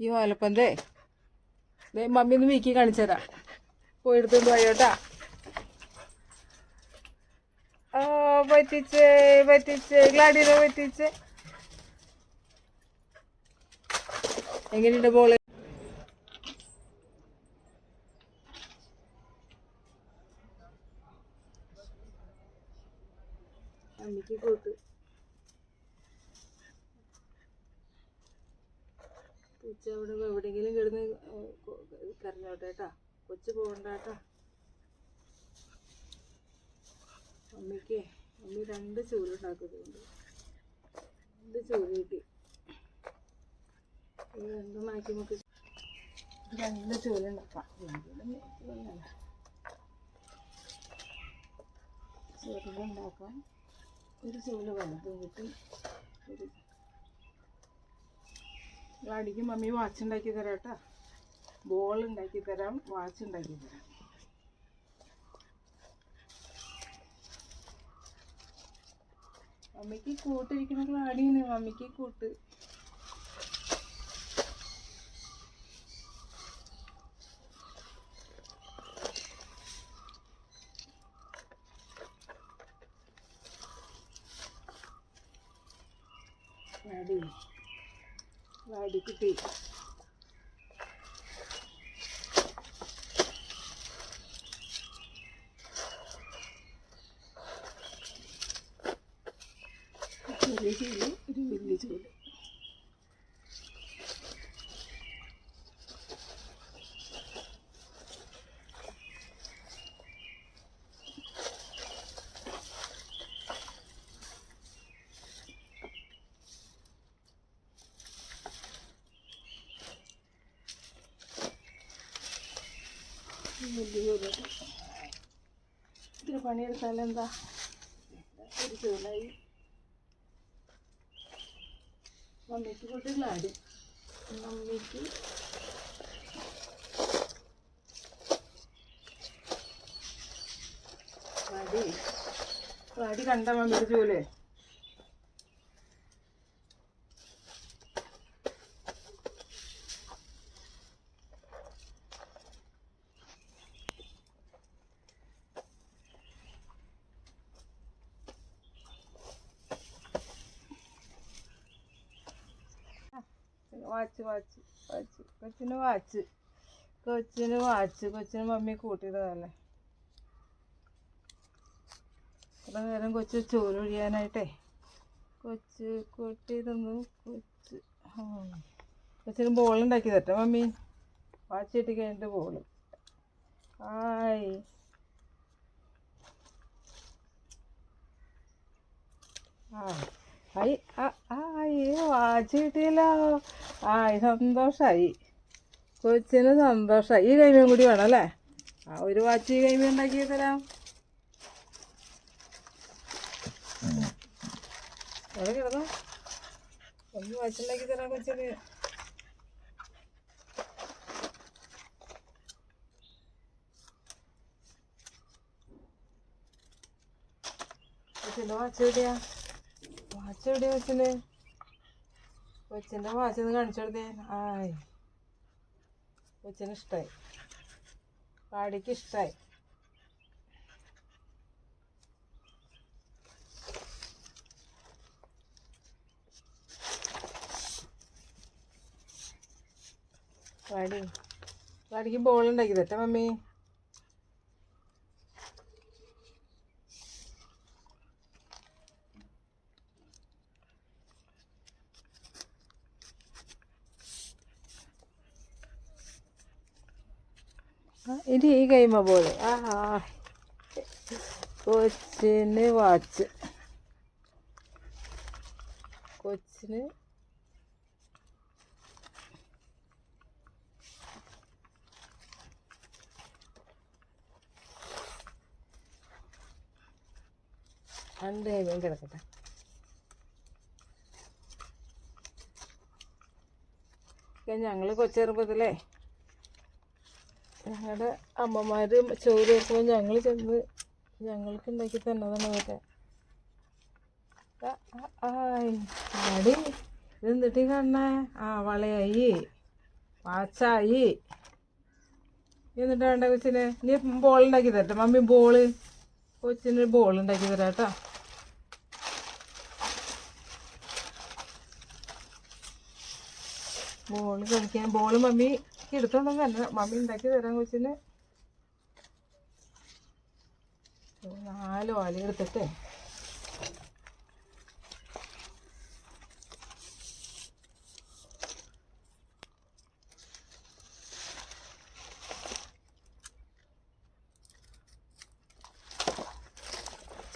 ഈ ഓലപ്പന്തേ ദേ. മമ്മി ഒന്ന് വീക്കി കാണിച്ചു തരാം. പോയോട്ടാ ഓ പറ്റിച്ചേ പറ്റിച്ചേ ഗ്ലാഡിനെ പറ്റിച്ചേ. എങ്ങനെയുണ്ട് ബോൾ അമ്മയ്ക്ക് കൂട്ട് പൂച്ച അവിടെ എവിടെയെങ്കിലും കിടന്ന് കരഞ്ഞോട്ടെ കേട്ടാ കൊച്ചു പോകണ്ട കേട്ടാ അമ്മയ്ക്ക് അമ്മ രണ്ട് ചൂലുണ്ടാക്കുന്നുണ്ട് രണ്ട് ചൂൽ കിട്ടി. ഇത് രണ്ടും ആക്കി നമുക്ക് രണ്ട് ചൂലുണ്ടാക്കാം ചൂലുണ്ടാക്കാം ഒരു ചൂൽ വലുതും കിട്ടി. ഒരു അടിക്ക് മമ്മി വാച്ച് ഉണ്ടാക്കി തരാം കേട്ടോ ബോൾ ഉണ്ടാക്കി തരാം വാച്ച് ഉണ്ടാക്കി തരാം. മമ്മിക്ക് കൂട്ടിരിക്കുന്ന ക്ലാടിയാണ് മമ്മിക്ക് കൂട്ട്. വാടി വാടി കുട്ടി ചെറിയ ചൂൽ ഒരു വലിയ ചൂൽ ചൂൽ ഇത്തിരി പണിയെടുത്താലെന്താ ഒരു മമ്മിക്ക് ആരും മമ്മിക്ക്? വാടി വാടി കണ്ട മമ്മിക്ക് ചൂൽ വാച്ച് വാച്ച് വാച്ച്. കൊച്ചിന് വാച്ച്. കൊച്ചിന് വാച്ച്. കൊച്ചിന് മമ്മി കൂട്ടിയതല്ലേ ഇത്ര നേരം കൊച്ച് ചോലൊഴിയാനായിട്ടേ കൊച്ച് കൂട്ടി തന്നു കൊച്ച്. കൊച്ചിന് ബോൾ ഉണ്ടാക്കി തരട്ടെ മമ്മി. വാച്ച് കിട്ടി കഴിഞ്ഞിട്ട് ബോൾ. ആയി. ആ ആ ആ വാച്ച് കിട്ടിയല്ലോ ആയി സന്തോഷമായി കൊച്ചിന് സന്തോഷമായി ഈ കൈമയും കൂടി വേണം അല്ലേ? ആ ഒരു വാച്ച് ഈ കൈമ ഉണ്ടാക്കി തരാം. അവിടെ ഒന്ന് വാച്ച് തരാം കൊച്ചിന്. വാച്ച് വാച്ച് എവിടെയാ കൊച്ചിന്റെ വാച്ച് ഒന്ന് കാണിച്ചു കൊടുത്തേ. ആയ്. കൊച്ചിന് ഇഷ്ടമായി പാടിക്ക് ഇഷ്ടമായി പാടി. പാടിക്ക് ബോൾ ഉണ്ടാക്കി തട്ടെ മമ്മി? ഇനി ഈ കൈമ പോലെ. കൊച്ചിന് വാച്ച് കൊച്ചിന് രണ്ട് കൈമയും കിടക്കട്ടെ. ഞങ്ങൾ കൊച്ചെറുപ്പത്തിലേ ഞങ്ങളുടെ അമ്മമാർ ചോറ് വെക്കുമ്പോൾ ഞങ്ങൾ ചെന്ന് ഞങ്ങൾക്ക് ഉണ്ടാക്കി തന്നതാണ് ആയ്. ആടി എന്നിട്ട് കാണണേ? ആ വളയായി. വാച്ചായി. എന്നിട്ട് വേണ്ട കൊച്ചിന്? നീ ബോൾ ഉണ്ടാക്കി തരട്ടെ മമ്മി ബോൾ കൊച്ചിന് ബോൾ ഉണ്ടാക്കി തരാം കേട്ടോ ബോൾ കളിക്കാൻ ബോൾ മമ്മി എടുത്തോണ്ടെന്ന് തന്നെ മമ്മി ഉണ്ടാക്കി തരാൻ കൊച്ചിന്. നാലോ വാലി എടുത്തിട്ട്.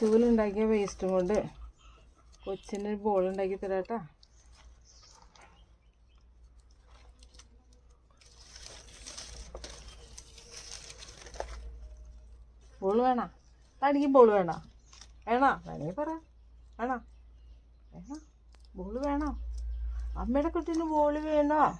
ചൂലുണ്ടാക്കിയ വേസ്റ്റും കൊണ്ട് കൊച്ചിന് ബോൾ ഉണ്ടാക്കി തരാം ബോൾ വേണ? തനിക്ക് ബോൾ വേണ? വേണോ? വേണമെങ്കിൽ പറ. വേണോ? വേണോ? ബോൾ വേണോ? അമ്മയുടെ കുട്ടീന് ബോൾ വേണോ?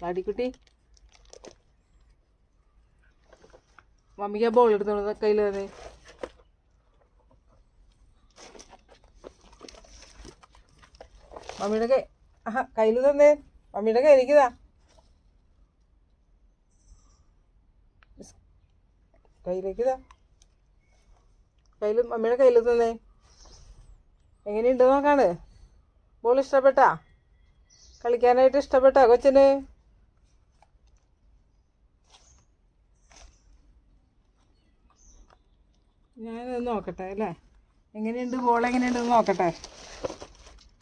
അടിക്കുട്ടി മമ്മിക്ക് ആ ബോൾ എടുത്തോണ്ട് കയ്യിൽ തന്നെ മമ്മിയുടെ കൈ ആഹാ കയ്യിൽ തന്നെ. മമ്മിയുടെ കൈ ഇതാ കയ്യിലേക്ക് ഇതാ കയ്യിൽ മമ്മിയുടെ കയ്യിൽ തന്നെ. എങ്ങനെയുണ്ട് നോക്കാണ് ബോൾ ഇഷ്ടപ്പെട്ടാ? കളിക്കാനായിട്ട് ഇഷ്ടപ്പെട്ടാ കൊച്ചിന്? ഞാനത് നോക്കട്ടെ അല്ലേ? എങ്ങനെയുണ്ട് ബോൾ എങ്ങനെയുണ്ട് നോക്കട്ടെ.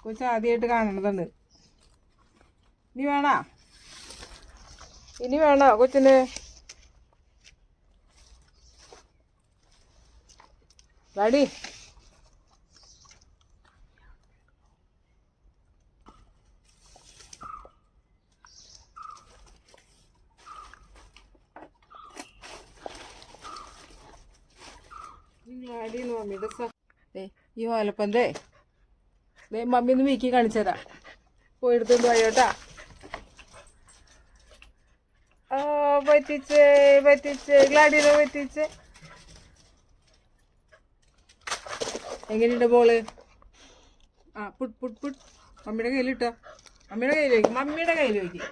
കൊച്ചു ആദ്യമായിട്ട് കാണണതുണ്ട് ഇനി വേണോ? ഇനി വേണോ കൊച്ചിന്? വാടി ഈ ഓലപ്പന്തേ ദേ. മമ്മി ഒന്ന് വീക്കി കാണിച്ചതാ. തരാം പോയി എടുത്തോണ്ട് പോയോട്ടാ ഓ പറ്റിച്ചേ പറ്റിച്ചേ ഗ്ലാഡിനെ പറ്റിച്ചേ. എങ്ങനെയുണ്ട് ബോൾ ആ പുട്ട് പുട്ട് പുട്ട്. മമ്മിയുടെ കയ്യിലിട്ടോ മമ്മിയുടെ കയ്യിൽ വയ്ക്കും മമ്മിയുടെ കയ്യിൽ വയ്ക്കും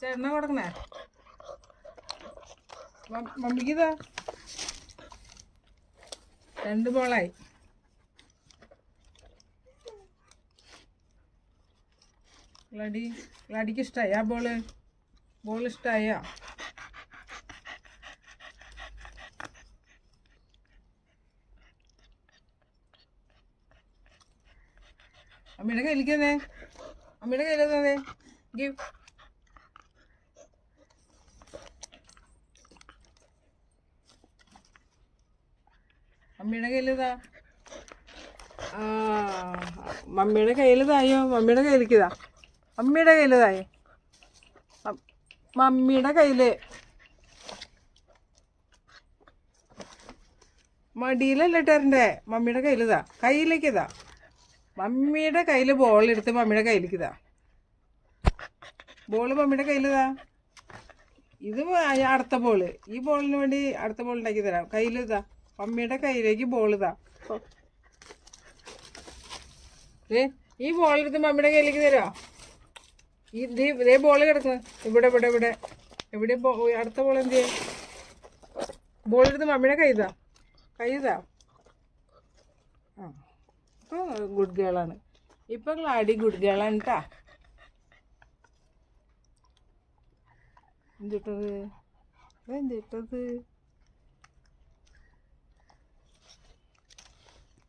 ചേട്ടനെ കൊടുക്കണേ? മമ്മിക്കിതാ. രണ്ട് ബോളായി. ലടി ലടിക്ക് ഇഷ്ടമായി ആ ബോൾ ബോൾ ഇഷ്ടമായോ അമ്മയുടെ കയ്യിലേക്ക് തന്നെ അമ്മയുടെ കയ്യിലേക്ക് തന്നെ ഗിഫ്റ്റ് മമ്മിയുടെ കയ്യിലിതാ. മമ്മിയുടെ കയ്യിലിതായോ? മമ്മിയുടെ കയ്യിലേക്കിതാ മമ്മിയുടെ കയ്യിലിതായോ. മമ്മിയുടെ കയ്യിൽ. മടിയിലല്ല ഇട്ടേരണ്ടേ? മമ്മിയുടെ കയ്യിലിതാ. കയ്യിലേക്കിതാ. മമ്മിയുടെ കയ്യിൽ ബോൾ എടുത്ത് മമ്മിയുടെ കയ്യിലേക്കിതാ ബോൾ മമ്മിയുടെ കയ്യിലിതാ. ഇത് അടുത്ത ബോൾ ഈ ബോളിന് വേണ്ടി അടുത്ത ബോൾ ഉണ്ടാക്കി തരാം. കയ്യിലിതാ. മമ്മിയുടെ കയ്യിലേക്ക് ബോൾ ഇതാ. ഈ ബോൾ എടുത്ത് മമ്മിയുടെ കയ്യിലേക്ക് തരാ? ദേ ഇതേ ബോൾ കിടക്കുന്നു ഇവിടെ ഇവിടെ ഇവിടെ. എവിടെ അടുത്ത ബോൾ എന്ത് ചെയ്യാ? ബോൾ എടുത്ത് മമ്മിയുടെ കൈതാ കൈതാ ആ ഗുഡ് ഗേളാണ് ഇപ്പം ഗ്ലാഡി ഗുഡ് ഗേളാണ് കേട്ടാ എന്തിട്ടത്? എന്തിട്ടത്